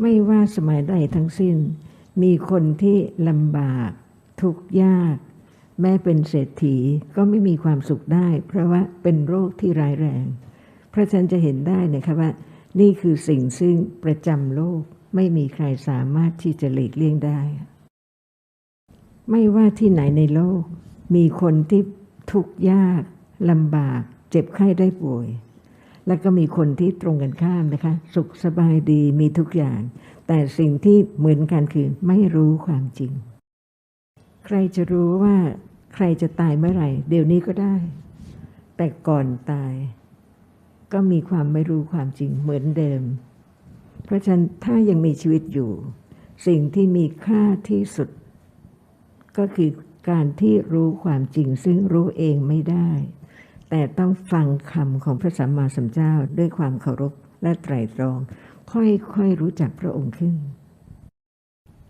ไม่ว่าสมัยใดทั้งสิ้น มีคนที่ลำบาก ทุกข์ยาก แม้เป็นเศรษฐีก็ไม่มีความสุขได้ เพราะว่าเป็นโรคที่ร้ายแรง เพราะฉะนั้นจะเห็นได้นะคะว่า นี่คือสิ่งซึ่งประจำโลกไม่มีใครสามารถที่จะหลีกเลี่ยงได้ ไม่ว่าที่ไหนในโลก มีคนที่ทุกข์ยากลำบาก เจ็บไข้ได้ป่วย แล้วก็มีคนที่ตรงกันข้ามนะคะ สุขสบายดีมีทุกอย่าง แต่สิ่งที่เหมือนกันคือไม่รู้ความจริง ใครจะรู้ว่าใครจะตายเมื่อไหร่ เดี๋ยวนี้ก็ได้ แต่ก่อนตาย ก็มีความไม่รู้ความจริงเหมือนเดิม เพราะฉะนั้นถ้ายังมีชีวิตอยู่ สิ่งที่มีค่าที่สุด ก็คือการที่รู้ความจริงซึ่งรู้เองไม่ได้ แต่ต้องฟังคำของพระสัมมาสัมพุทธเจ้าด้วยความเคารพและไตรตรอง ค่อยๆรู้จักพระองค์ขึ้น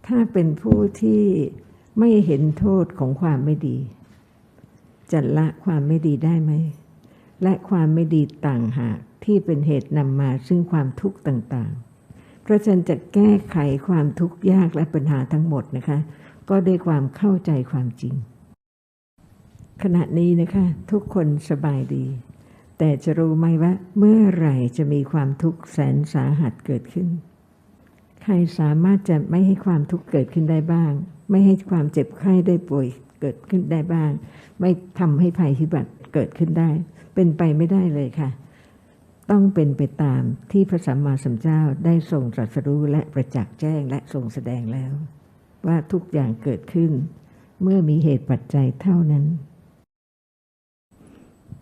ถ้าเป็นผู้ที่ไม่เห็นโทษของความไม่ดี จะละความไม่ดีได้ไหม และความไม่ดีต่างหากที่เป็นเหตุนำมาซึ่งความทุกข์ต่างๆ เพราะฉะนั้นจะแก้ไขความทุกข์ยากและปัญหาทั้งหมดนะคะ ก็ด้วยความเข้าใจความจริง ขณะนี้นะคะทุกคนสบายดี แต่จะรู้ไหมว่า เมื่อไหร่จะมีความทุกข์แสนสาหัสเกิดขึ้น ใครสามารถจะไม่ให้ความทุกข์เกิดขึ้นได้บ้าง ไม่ให้ความเจ็บไข้ได้ป่วยเกิดขึ้นได้บ้าง ไม่ทำให้ภัยพิบัติเกิดขึ้นได้ เป็นไปไม่ได้เลยค่ะ ต้องเป็นไปตามที่พระสัมมาสัมพุทธเจ้าได้ทรงตรัสรู้และประจักษ์แจ้งและทรงแสดงแล้ว ว่าทุกอย่างเกิดขึ้น เมื่อมีเหตุปัจจัยเท่านั้น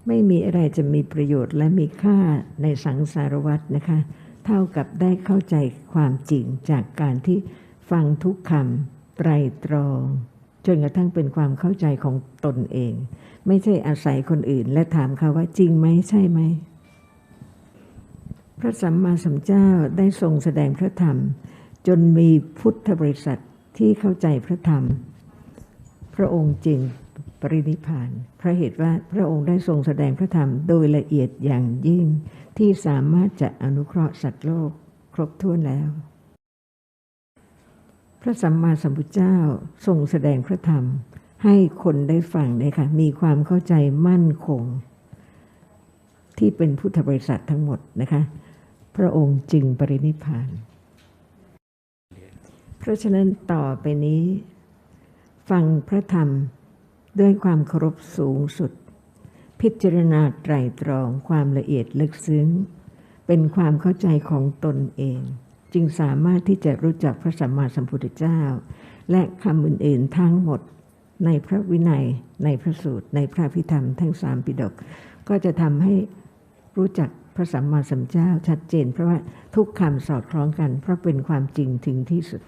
ไม่มีอะไรจะมีประโยชน์และมีค่าในสังสารวัตรนะคะ เท่ากับได้เข้าใจความจริงจากการที่ฟังทุกคำไตรตรองจนกระทั่งเป็นความเข้าใจของตนเอง ไม่ใช่อาศัยคนอื่น และถามเขาว่าจริงไหมใช่ไหม พระสัมมาสัมพุทธเจ้าได้ทรงแสดงพระธรรม จนมีพุทธบริษัทที่เข้าใจพระธรรม พระองค์จึง ปรินิพานเพราะเหตุว่าพระองค์ได้ทรงแสดงพระธรรมโดยละเอียดอย่างยิ่ง ที่สามารถจะอนุเคราะห์สัตว์โลกครบถ้วนแล้ว พระสัมมาสัมพุทธเจ้าทรงแสดงพระธรรม ให้คนได้ฟังเนี่ยค่ะมีความเข้าใจมั่นคง ที่เป็นพุทธบริษัททั้งหมดนะคะ พระองค์จึงปรินิพาน เพราะฉะนั้นต่อไปนี้ ฟังพระธรรม ด้วยความเคารพสูงสุด พิจารณาไตรตรองความละเอียดลึกซึ้ง เป็นความเข้าใจของตนเอง จึงสามารถที่จะรู้จักพระสัมมาสัมพุทธเจ้า และคำอื่นๆทั้งหมด ในพระวินัย ในพระสูตร ในพระพิธรรมทั้งสามปิฎกก็จะทำให้รู้จักพระสัมมาสัมพุทธเจ้าชัดเจน เพราะว่าทุกคำสอดคล้องกัน เพราะเป็นความจริงถึงที่สุด